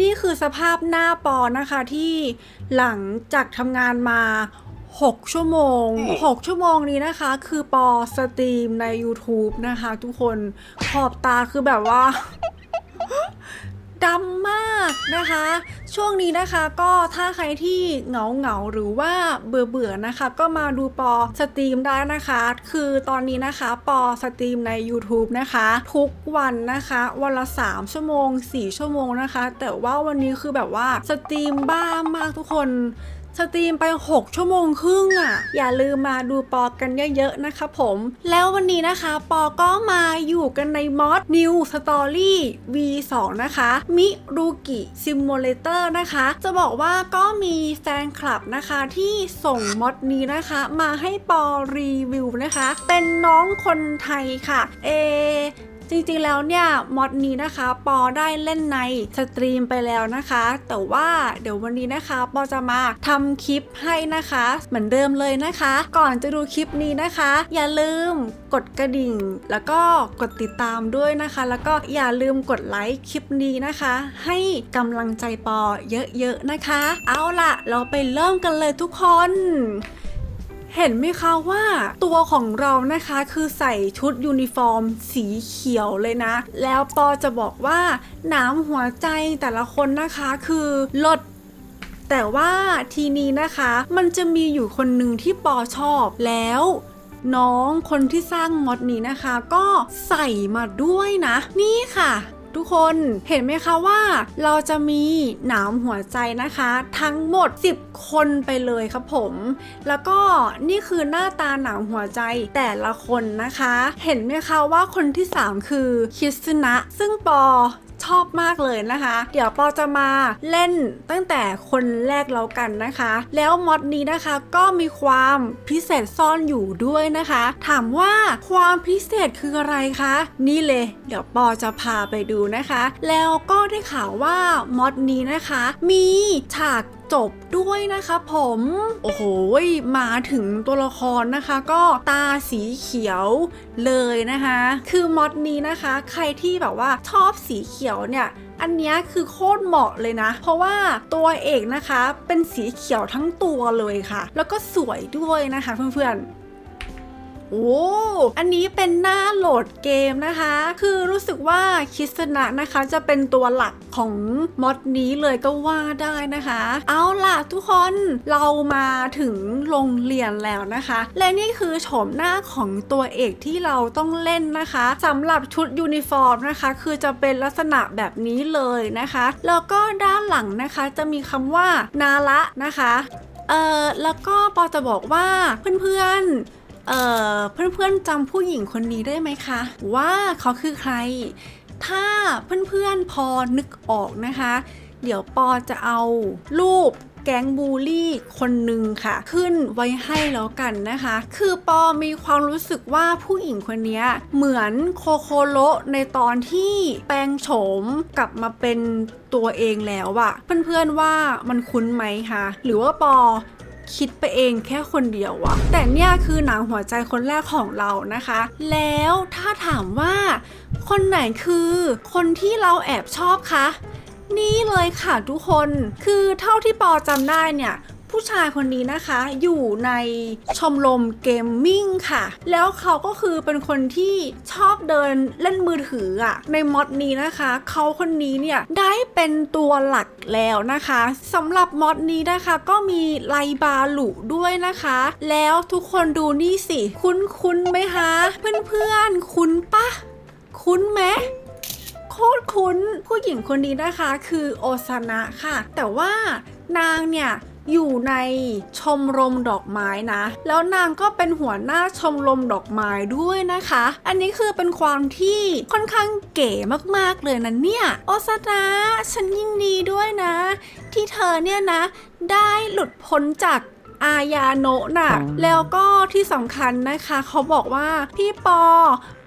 นี่คือสภาพหน้าปอนะคะที่หลังจากทำงานมา 6 ชั่วโมง 6 ชั่วโมงนี้นะคะ คือปอสตรีมใน YouTube นะคะ ทุกคนขอบตาคือแบบว่า ดำมากนะคะ ช่วงนี้นะคะก็ถ้าใครที่เหงาเหงาหรือว่าเบื่อเบื่อนะคะ ก็มาดูปอสตรีมได้นะคะ คือตอนนี้นะคะ ปอสตรีมใน YouTube นะคะ ทุกวันนะคะ วันละ 3 ชั่วโมง 4 ชั่วโมงนะคะ แต่ว่าวันนี้คือแบบว่าสตรีมบ้ามากทุกคน สตรีมไป 6 ชั่วโมงครึ่งอะ อย่าลืมมาดูปอกันเยอะๆนะคะผม แล้ววันนี้นะคะ ปอก็มาอยู่กันในมอด New Story V2 นะคะ มิรุกิซิมูเลเตอร์นะคะ จะบอกว่าก็มีแฟนคลับนะคะที่ส่งมอดนี้นะคะ มาให้ปอรีวิวนะคะ เป็นน้องคนไทยค่ะ เอ จริงๆแล้วเนี่ยมอดนี้นะคะปอได้เล่นในสตรีมไปแล้วนะคะ แต่ว่าเดี๋ยววันนี้นะคะปอจะมาทำคลิปให้นะคะ เหมือนเดิมเลยนะคะ ก่อนจะดูคลิปนี้นะคะ อย่าลืมกดกระดิ่ง แล้วก็กดติดตามด้วยนะคะ แล้วก็อย่าลืมกดไลค์คลิปนี้นะคะ ให้กำลังใจปอเยอะๆนะคะ เอาล่ะ เราไปเริ่มกันเลยทุกคน เห็นไหมคะว่าตัวของเรานะคะคือใส่ชุดยูนิฟอร์ม สีเขียวเลยนะ แล้วปอจะบอกว่าหนามหัวใจแต่ละคนนะคะคือลดแต่ว่าทีนี้นะคะมันจะมีอยู่คนหนึ่งที่ปอชอบแล้วน้องคนที่สร้างมอดนี้นะคะ ก็ใส่มาด้วยนะ นี่ค่ะ ทุกคนเห็นไหมคะว่าเราจะมีหนามหัวใจนะคะ ทั้งหมด 10 คนไปเลยครับผม แล้วก็นี่คือหน้าตาหนามหัวใจแต่ละคนนะคะ เห็นไหมคะว่าคนที่ 3 คือคิสนะซึ่งปอ ชอบมากเลยนะคะ เดี๋ยวปอจะมาเล่นตั้งแต่คนแรกแล้วกันนะคะ แล้วมอดนี้นะคะก็มีความพิเศษซ่อนอยู่ด้วยนะคะ ถามว่าความพิเศษคืออะไรคะ นี่เลย เดี๋ยวปอจะพาไปดูนะคะ แล้วก็ได้ข่าวว่ามอดนี้นะคะ มีฉากจบด้วยนะคะผม โอ้โหมาถึงตัวละครนะคะ ก็ตาสีเขียวเลยนะคะ คือมอดนี้นะคะ ใครที่แบบว่าชอบสีเขียวเนี่ยอันนี้คือโคตรเหมาะเลยนะ เพราะว่าตัวเอกนะคะเป็นสีเขียวทั้งตัวเลยค่ะ แล้วก็สวยด้วยนะคะเพื่อนๆ โอ้อันนี้เป็นหน้าโหลดเกมนะคะ คือรู้สึกว่าคิสนะนะคะจะเป็นตัวหลักของมอดนี้เลยก็ว่าได้นะคะ เอาล่ะทุกคนเรามาถึงโรงเรียนแล้วนะคะ และนี่คือโฉมหน้าของตัวเอกที่เราต้องเล่นนะคะสำหรับชุดยูนิฟอร์มนะคะ คือจะเป็นลักษณะแบบนี้เลยนะคะ แล้วก็ด้านหลังนะคะจะมีคำว่านาระนะคะเอ่อแล้วก็ปอจะบอกว่าเพื่อนๆ เอ่อเพื่อนๆจำผู้หญิงคนนี้ได้ไหมคะ ว่าเขาคือใคร ถ้าเพื่อนๆพอนึกออกนะคะ เดี๋ยวปอจะเอารูปแก๊งบูลลี่คนหนึ่งค่ะ ขึ้นไว้ให้แล้วกันนะคะ คือปอมีความรู้สึกว่าผู้หญิงคนนี้เหมือนโคโคโระในตอนที่แปลงโฉมกลับมาเป็นตัวเองแล้วอะเพื่อนๆว่ามันคุ้นไหมคะหรือว่าปอ คิดไปเองแค่คนเดียววะแต่เนี่ยคือหนังหัวใจคนแรกของเรานะคะ แล้วถ้าถามว่าคนไหนคือคนที่เราแอบชอบคะนี่เลยค่ะทุกคน คือเท่าที่ปอจำได้เนี่ย ผู้ชายคนนี้นะคะ อยู่ในชมรมเกมมิ่งค่ะ แล้วเขาก็คือเป็นคนที่ชอบเดินเล่นมือถืออะในมอดนี้นะคะ เขาคนนี้เนี่ยได้เป็นตัวหลักแล้วนะคะสำหรับมอดนี้นะคะก็มีไลบาลุด้วยนะคะ แล้วทุกคนดูนี่สิ คุ้นคุ้นไหมคะเพื่อนๆคุ้นปะคุ้นไหมโคตรคุ้นผู้หญิงคนนี้นะคะ คือโอซานะค่ะ แต่ว่านางเนี่ย อยู่ในชมรมดอกไม้นะ แล้วนางก็เป็นหัวหน้าชมรมดอกไม้ด้วยนะคะ อันนี้คือเป็นความที่ค่อนข้างเก๋มากๆเลยนะเนี่ยโอซานะฉันยินดีด้วยนะ ที่เธอเนี่ยนะ ได้หลุดพ้นจากอายาโนะน่ะ แล้วก็ที่สำคัญนะคะ เขาบอกว่าพี่ปอ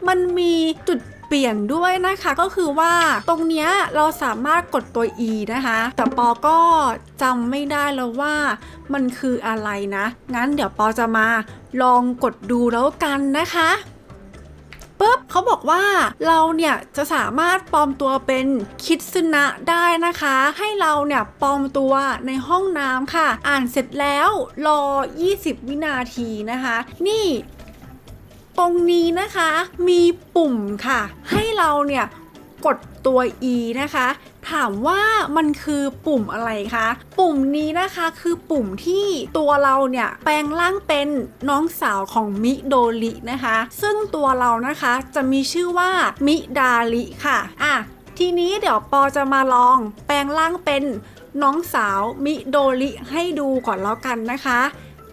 มันมีจุด เปลี่ยนด้วยนะคะก็คือว่าตรงเนี้ยเราสามารถกดตัว E นะคะ แต่ปอก็จำไม่ได้แล้วว่ามันคืออะไรนะ งั้นเดี๋ยวปอจะมาลองกดดูแล้วกันนะคะปุ๊บเขาบอกว่าเราเนี่ยจะสามารถปลอมตัวเป็นคิดซึนะได้นะคะ ให้เราเนี่ยปลอมตัวในห้องน้ำค่ะ อ่านเสร็จแล้วรอ 20 วินาทีนะคะ นี่ ตรงนี้นะคะ มีปุ่มค่ะ ให้เราเนี่ยกดตัว E นะคะ ถามว่ามันคือปุ่มอะไรคะ ปุ่มนี้นะคะคือปุ่มที่ตัวเราเนี่ยแปลงร่างเป็นน้องสาวของมิโดรินะคะ ซึ่งตัวเรานะคะจะมีชื่อว่ามิดาริค่ะอะทีนี้เดี๋ยวปอจะมาลองแปลงร่างเป็นน้องสาวมิโดริให้ดูก่อนแล้วกันนะคะ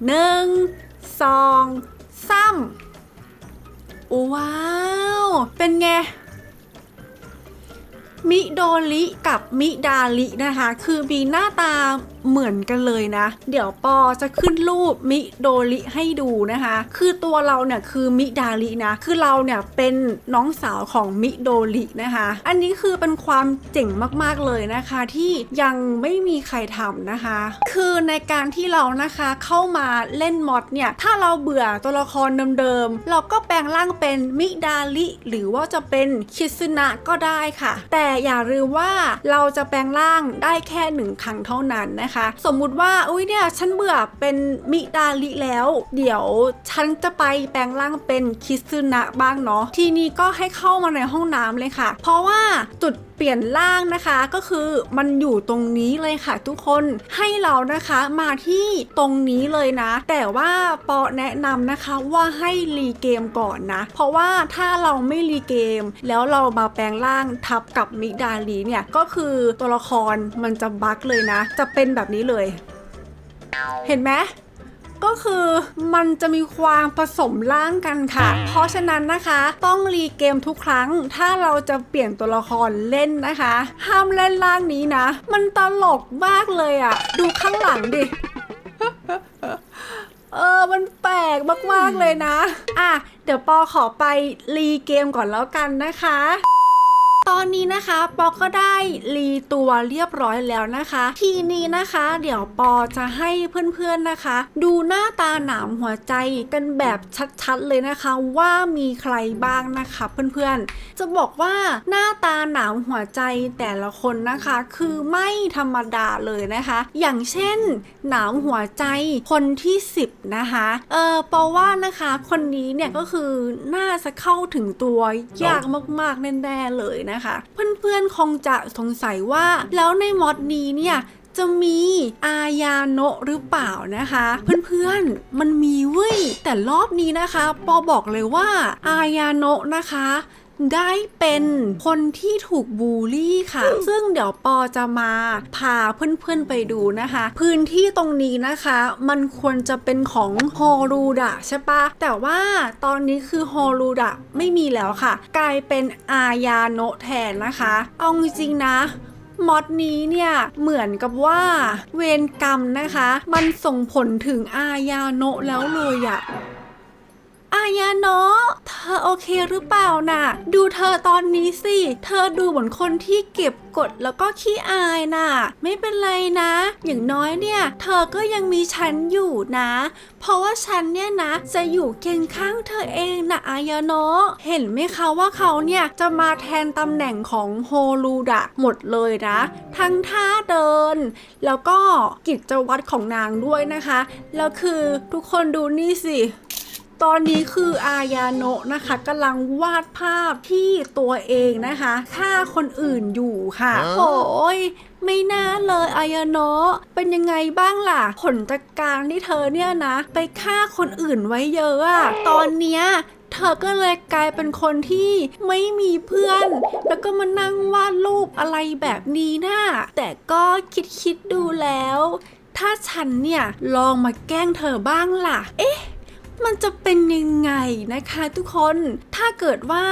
หนึ่งสองสาม ว้าว เป็นไง มิโดริกับมิดาลินะคะ คือมีหน้าตา เหมือนกันเลยนะ เดี๋ยวปอจะขึ้นรูปมิโดริให้ดูนะคะ คือตัวเราเนี่ยคือมิดาลินะ คือเราเนี่ยเป็นน้องสาวของมิโดรินะคะ อันนี้คือเป็นความเจ๋งมากๆเลยนะคะที่ยังไม่มีใครทำนะคะ คือในการที่เรานะคะเข้ามาเล่นมอดเนี่ย ถ้าเราเบื่อตัวละครเดิมๆ เราก็แปลงร่างเป็นมิดาลิหรือว่าจะเป็นคิซึนะก็ได้ค่ะ แต่อย่าลืมว่าเราจะแปลงร่างได้แค่หนึ่งครั้งเท่านั้นนะคะสมมุติว่าอุ้ยเนี่ยฉันเบื่อเป็นมิดาลิแล้ว เดี๋ยวฉันจะไปแปลงร่างเป็นคิซึนะบ้างเนาะทีนี้ก็ให้เข้ามาในห้องน้ำเลยค่ะ เพราะว่าจุดเปลี่ยนร่างนะคะก็คือมันอยู่ตรงนี้เลยค่ะ ทุกคนให้เรานะคะมาที่ตรงนี้เลยนะ แต่ว่าปอแนะนำนะคะว่าให้รีเกมก่อนนะ เพราะว่าถ้าเราไม่รีเกม แล้วเรามาแปลงร่างทับกับมิดาลีเนี่ยก็คือตัวละครมันจะบั๊กเลยนะ จะเป็นแบบนี้เลย เห็นไหม ก็คือมันจะมีความผสมร่างกันค่ะ เพราะฉะนั้นนะคะต้องรีเกมทุกครั้ง ถ้าเราจะเปลี่ยนตัวละครเล่นนะคะ ห้ามเล่นร่างนี้นะ มันตลกมากเลยอะ่ะ ดูข้างหลังดิเออ มันแปลกมาก ๆ เลยนะ อะ เดี๋ยวปอขอไปรีเกมก่อนแล้วกันนะคะ ตอนนี้นะคะปอก็ได้รีตัวเรียบร้อยแล้วนะคะ ทีนี้นะคะ เดี๋ยวปอจะให้เพื่อนๆนะคะ ดูหน้าตาหนามหัวใจกันแบบชัดๆเลยนะคะ ว่ามีใครบ้างนะคะเพื่อนๆ จะบอกว่าหน้าตาหนามหัวใจแต่ละคนนะคะ คือไม่ธรรมดาเลยนะคะ อย่างเช่น หนามหัวใจคนที่ 10 นะคะเออปอว่านะคะคนนี้เนี่ยก็คือน่าจะเข้าถึงตัวยากมากๆแน่ๆเลยนะคะ เพื่อนๆคงจะสงสัยว่าแล้วในมอดนี้เนี่ยจะมีอายาโนะหรือเปล่านะคะ เพื่อนๆมันมีเว้ยแต่รอบนี้นะคะ ปอบอกเลยว่าอายาโนะนะคะ ได้เป็นคนที่ถูกบูลลี่ค่ะ ซึ่งเดี๋ยวปอจะมาพาเพื่อนๆไปดูนะคะ พื้นที่ตรงนี้นะคะ มันควรจะเป็นของฮอรูดะใช่ปะแต่ว่าตอนนี้คือฮอรูดะไม่มีแล้วค่ะ กลายเป็นอายาโนะแทนนะคะ เอาจริงๆนะมอดนี้เนี่ยเหมือนกับว่าเวรกรรมนะคะ มันส่งผลถึงอายาโนะแล้วเลยอะ อายาเนาะเธอโอเคหรือเปล่าน่ะ ดูเธอตอนนี้สิ เธอดูเหมือนคนที่เก็บกดแล้วก็ขี้อายน่ะ ไม่เป็นไรนะ อย่างน้อยเนี่ย เธอก็ยังมีฉันอยู่นะ เพราะว่าฉันเนี่ยนะ จะอยู่เคียงข้างเธอเองนะอายาโนะเห็นไหมคะว่าเขาเนี่ยจะมาแทนตำแหน่งของโฮลูดะหมดเลยนะ ทั้งท่าเดิน แล้วก็กิจวัตรของนางด้วยนะคะ แล้วคือทุกคนดูนี่สิ ตอนนี้คืออายาโนะนะคะกำลังวาดภาพที่ตัวเองนะคะฆ่าคนอื่นอยู่ค่ะฮะโอ้ยไม่น่าเลยอายาโนะเป็นยังไงบ้างล่ะ ผลจากการที่เธอเนี่ยนะ ไปฆ่าคนอื่นไว้เยอะอะตอนเนี้ยเธอก็เลยกลายเป็นคนที่ไม่มีเพื่อน แล้วก็มานั่งวาดรูปอะไรแบบนี้นะแต่ก็คิดคิดๆดูแล้ว ถ้าฉันเนี่ยลองมาแกล้งเธอบ้างล่ะ เอ๊ะ มันจะเป็นยังไงนะคะทุกคน ถ้าเกิดว่า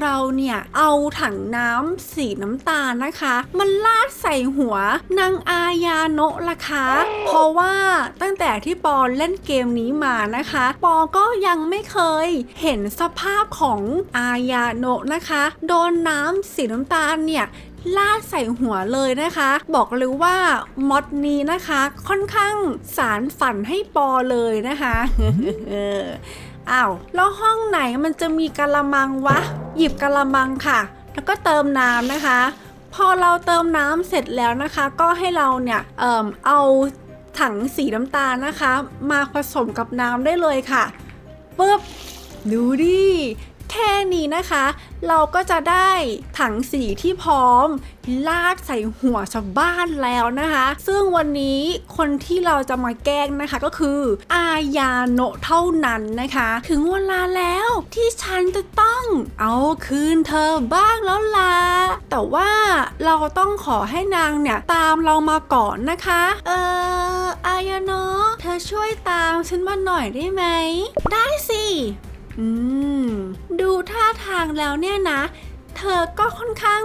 เราเนี่ยเอาถังน้ำสีน้ำตาลนะคะ มันลาดใส่หัวนางอายาโนะล่ะคะ เพราะว่าตั้งแต่ที่ปอเล่นเกมนี้มานะคะ ปอก็ยังไม่เคยเห็นสภาพของอายาโนะนะคะ โดนน้ำสีน้ำตาลเนี่ย ลาดใส่หัวเลยนะคะ บอกเลยว่ามอดนี้นะคะ ค่อนข้างสารฝันให้ปอเลยนะคะอ้าวแล้วห้องไหนมันจะมีกะละมังวะ หยิบกะละมังค่ะ แล้วก็เติมน้ำนะคะ พอเราเติมน้ำเสร็จแล้วนะคะ ก็ให้เราเนี่ยเอ่มเอาถังสีน้ำตาลนะคะ มาผสมกับน้ำได้เลยค่ะปึ๊บดูดิ แค่นี้นะคะ เราก็จะได้ถังสีที่พร้อม ลาดใส่หัวชาวบ้านแล้วนะคะ ซึ่งวันนี้คนที่เราจะมาแกล้งนะคะก็คือ อายาโนะเท่านั้นนะคะ ถึงเวลาแล้วที่ฉันจะต้องเอาคืนเธอบ้างแล้วล่ะแต่ว่าเราต้องขอให้นางเนี่ยตามเรามาก่อนนะคะ เอออายาโนะเธอช่วยตามฉันมาหน่อยได้ไหม ได้สิ อืม ดูท่าทางแล้วเนี่ยนะ เธอก็ค่อนข้าง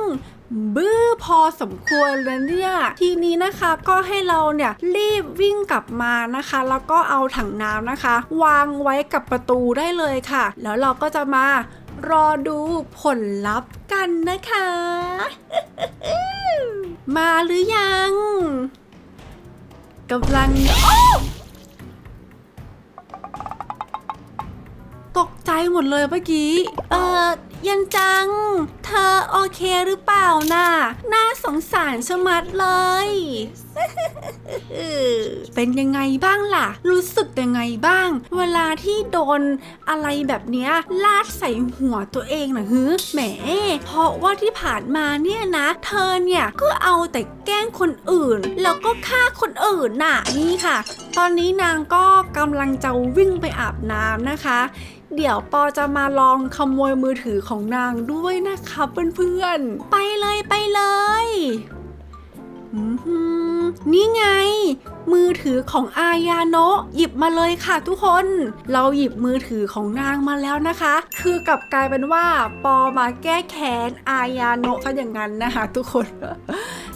บื้อพอสมควรเลยเนี่ยทีนี้นะคะก็ให้เราเนี่ยรีบวิ่งกลับมานะคะ แล้วก็เอาถังน้ำนะคะ วางไว้กับประตูได้เลยค่ะ แล้วเราก็จะมารอดูผลลัพธ์กันนะคะ มาหรือยังกำลังตก หมดเลยเมื่อกี้ เออยันจัง เธอโอเคหรือเปล่าน่ะ น่าสงสารชะมัดเลย เป็นยังไงบ้างล่ะ รู้สึกยังไงบ้าง เวลาที่โดนอะไรแบบเนี้ยลาดใส่หัวตัวเองนะฮึแหม เพราะว่าที่ผ่านมาเนี่ยนะ เธอเนี่ยก็เอาแต่แกล้งคนอื่น แล้วก็ฆ่าคนอื่นน่ะนี่ค่ะ ตอนนี้นางก็กำลังจะวิ่งไปอาบน้ำนะคะ เดี๋ยวปอจะมาลองขโมยมือถือของนางด้วยนะคะเพื่อนๆ ไปเลยไปเลยนี่ไง มือถือของอายาโนะหยิบมาเลยค่ะทุกคน เราหยิบมือถือของนางมาแล้วนะคะ คือกลับกลายเป็นว่า ปอมาแก้แค้นอายาโนะซะอย่างนั้นนะคะ ทุกคน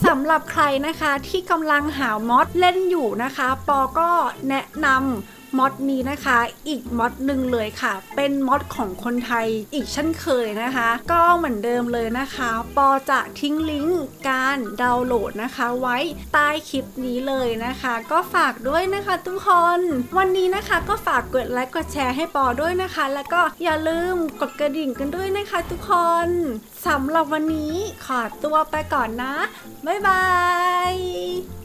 สำหรับใครนะคะที่กำลังหามอดเล่นอยู่นะคะ ปอก็แนะนำ มอดนี้นะคะ อีกมอดหนึ่งเลยค่ะ เป็นมอดของคนไทยอีกเช่นเคยนะคะ ก็เหมือนเดิมเลยนะคะ ปอจะทิ้งลิงก์การดาวน์โหลดนะคะ ไว้ใต้คลิปนี้เลยนะคะ ก็ฝากด้วยนะคะทุกคน วันนี้นะคะก็ฝากกดไลค์กดแชร์ให้ปอด้วยนะคะ แล้วก็อย่าลืมกดกระดิ่งกันด้วยนะคะทุกคนสำหรับวันนี้ขอตัวไปก่อนนะ บ๊ายบาย